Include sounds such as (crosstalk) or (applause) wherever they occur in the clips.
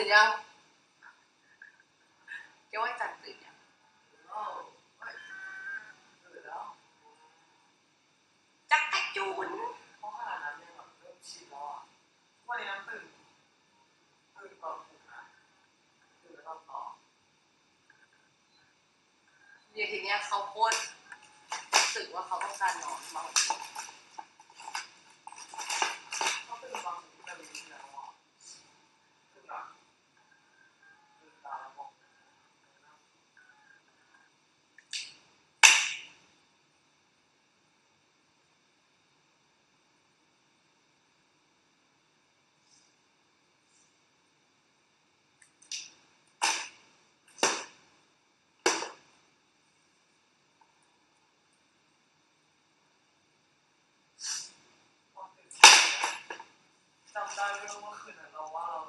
ื่นยังเดี๋วไอ้จันตื่นยังจักรจูน 我恨的了我。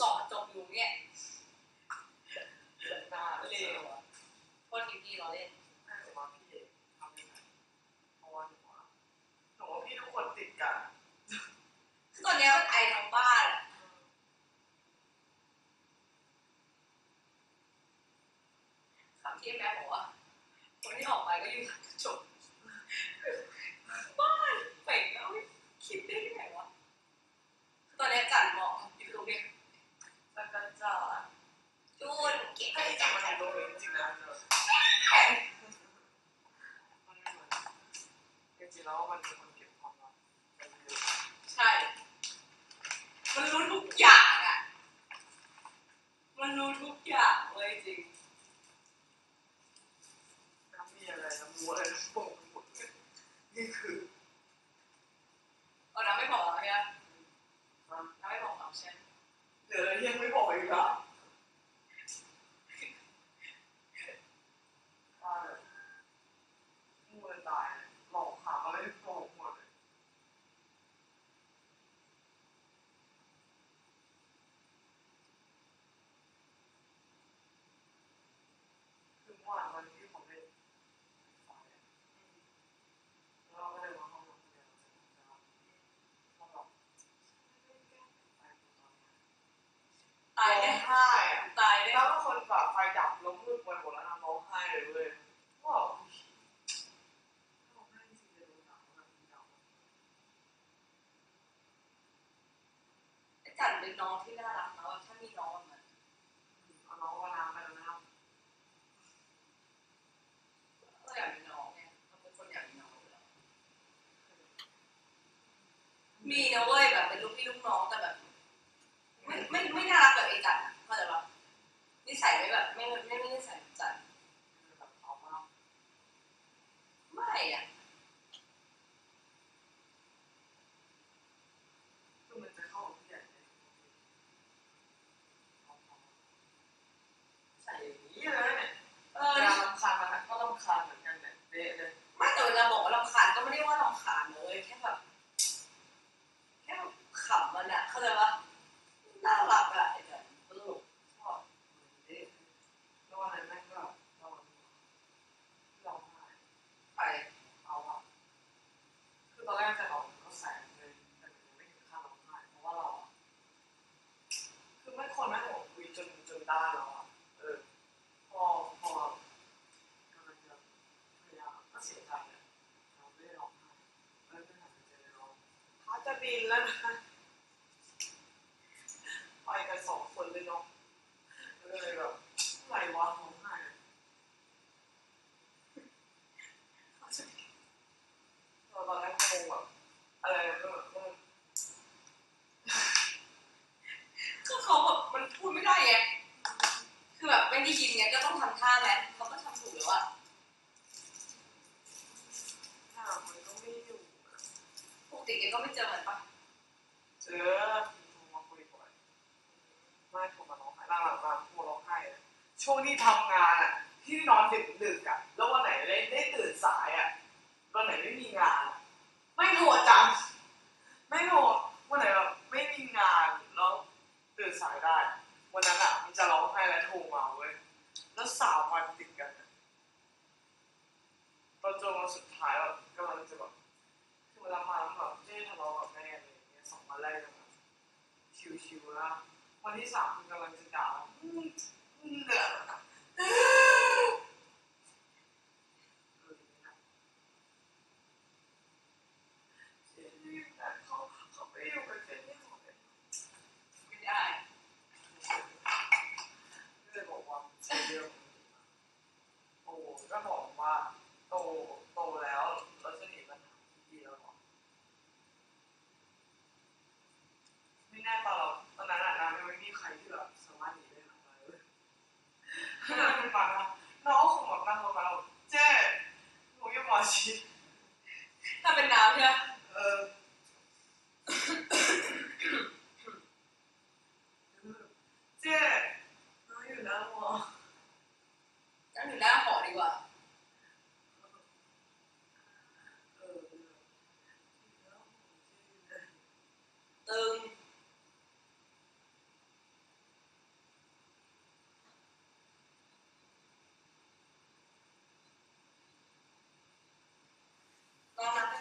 สอนจบอยู่เนี่ยตาเลยพ่นพี่เราเล่นเราะว่นูว่พี่ทุกคนติดกันคือตอนนี้มันไอทั้งบ้านอะคำที่แม่บอกว่าคนที่ออกไปก็อยู่ น้องที่น่ารักนะว่าถ้ามีน้องอะเอาน้องวานาไปแล้วนะครับก็อยากมีน้องเนี่ยเป็นคนอยากมีน้องอมีนะเว้ยแบบเป็นลูกพี่ลูกน้องแต่แบบ ไม่ไม่ไม่น่ารักแบบไอ้จันเข้าใจปะนิสัยไม่แบบ ไม่ไม่ไม่นิสัย Finland. (laughs) นสายอะวันไหนไม่มีงาน ไม่โทรจังไม่โทรวันไหนแบบไม่มีงานแล้วตื่นสายได้ วันนั้นอะมันจะร้องไห้และโทรมาเว้ยแล้วสามวันติดกันตอนจบวันสุดท้ายแบบก็มันจะแบบคือเวลามาแล้วแบบไม่ทะเลาะกับแม่อะไรอย่างเงี้ยสองวันแรกแบบชิวๆแล้ววันที่สามมันกำลังจะด่ามึงเหนื่อย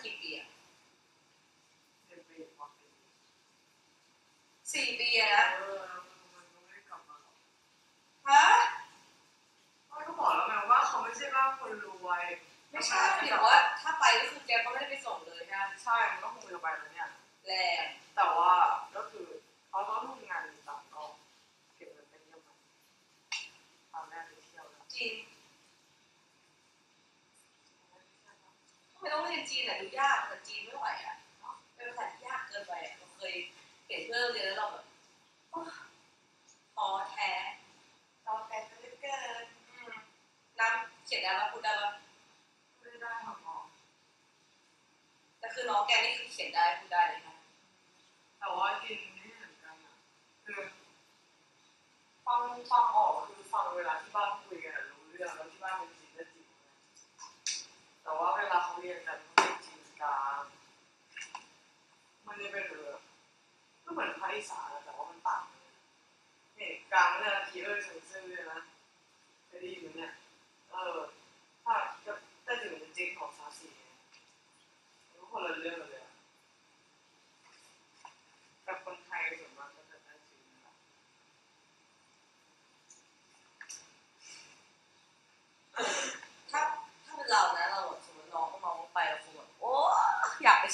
กี่เบียปีฮะพ่อก็บอกแล้วไงว่าเขาไม่ใช่ว่าคนรวยไม่ใช่เดี๋ยวว่า ถ้าไปก็คือแกก็ไม่ได้ไปส่งเลยนะใช่มันก็คงจะไปแล้วเนี่ยแรงแต่ว่า โราเรียนจีนอะดูยากแต่จีนไม่ไหวอะเป็นภาษาที่ยากเกินไปเราเคยเห็นเพื่อนเรียนแล้วเราแบบท้อแท้ท้อแท้เลือเกินน้ำเขียนอะไรพูดได้ปะไม่ได้หรอกแต่คือน้องแกนี่คือเขียนได้พูดได้เลยนะ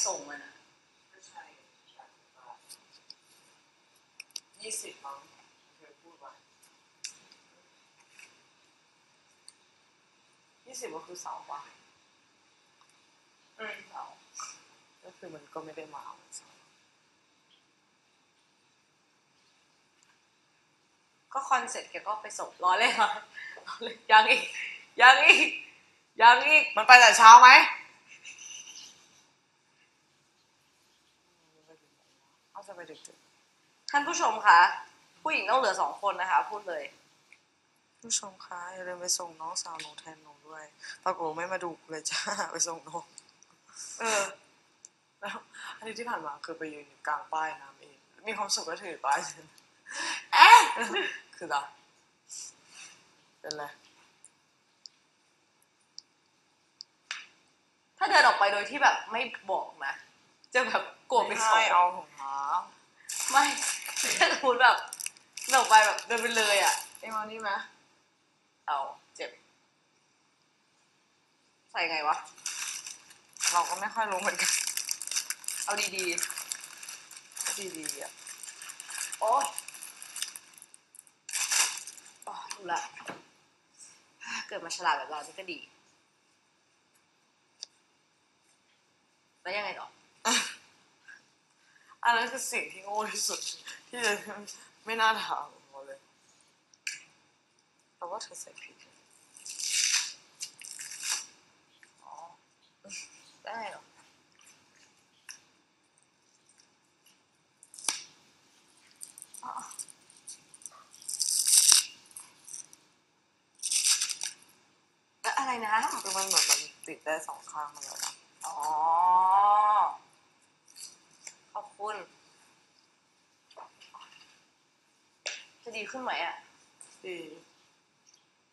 ส่งมันยี่สิบมั้งเธอพูดไว้ยี่สิบก็คือสาร์ว่ะอืมสาร์ก็คือมันก็ไม่ได้มาเอาก็คอนเสร็จแกก็ไปส่งร้อนเลยค่ะยังอีกยังอีกยังอีกมันไปแต่เช้าไหม เอาจะไปดึกท่านผู้ชมคะผู้หญิงต้องเหลือสองคนนะคะ พูดเลยๆผู้ชมคะอย่าลืมไปส่งน้องสาวหนูแทนหนูด้วยปรากฏว่าไม่มาดูเลยจ้า ไปส่งน้องเออ แล้วอันนี้ที่ผ่านมาคือไปยืนอยู่กลางป้ายน้ำเองมีความสุขก็ถือป้ายเอ๊ะคืออะไรเป็นไรถ้าเดินออกไปโดยที่แบบไม่บอกนะจะแบบ โกรธไปสองให้เอาของหาไม่ถ้าสมมติแบบเดินออกไปแบบเดินไปเลยอะเอ็งเอานี่ไหมเอาเจ็บ ใส่ไงวะ เราก็ไม่ค่อยรู้เหมือนกัน เอาดีดีดีๆอะๆโอ้อ๋อรู้ละเกิดมาฉลาดแบบเรานี่ก็ดี แล้วยังไงต่อ อันนั้น คือสิ่งที่โง่ที่สุด ที่จะไม่น่าถามเราเลยแต่ว่าเธอใส่ผิดอ๋อแล้วยังไงต่ออ๋อแล้วอะไรนะ คือมันเหมือนมันติดได้สองข้างเลยนะอ๋อ ขอบคุณ จะ ดีขึ้นไหมอะ ดี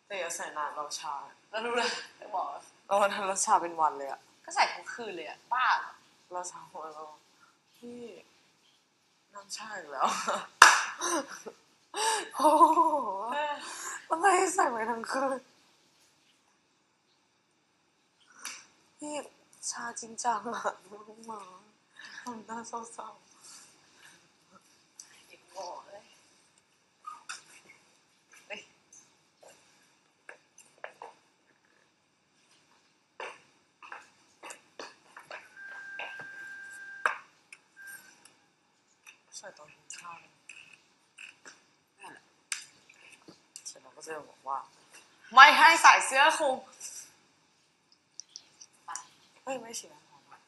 แต่อย่าใส่นานเราชาแล้วรู้เลยจะบอกเราวันนั้นเราชาเป็นวันเลยอะก็ใส่ทั้งคืนเลยอะบ้าเหรอเราชาหัวเราพี่น้ำชาอีกแล้ว โอ้โหทำไมใส่ไปทั้งคืนพี่ชาจริงจังอะรู้มาทำหน้าเศร้าหยิบโง่เลยเฮ้ย ๆ ใส่ตอนกินข้าวเสร็จเราก็จะบอกว่า ไม่ให้ใส่เสื้อคลุมเฮ้ยไม่ฉีดน้ำหอมอะ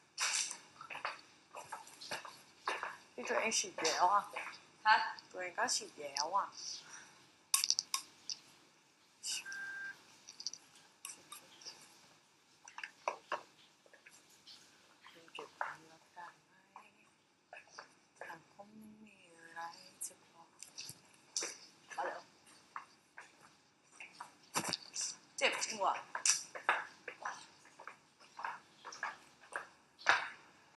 ที่ตัวเองฉีดแล้วอะฮะตัวเองก็ฉีดแล้วอะ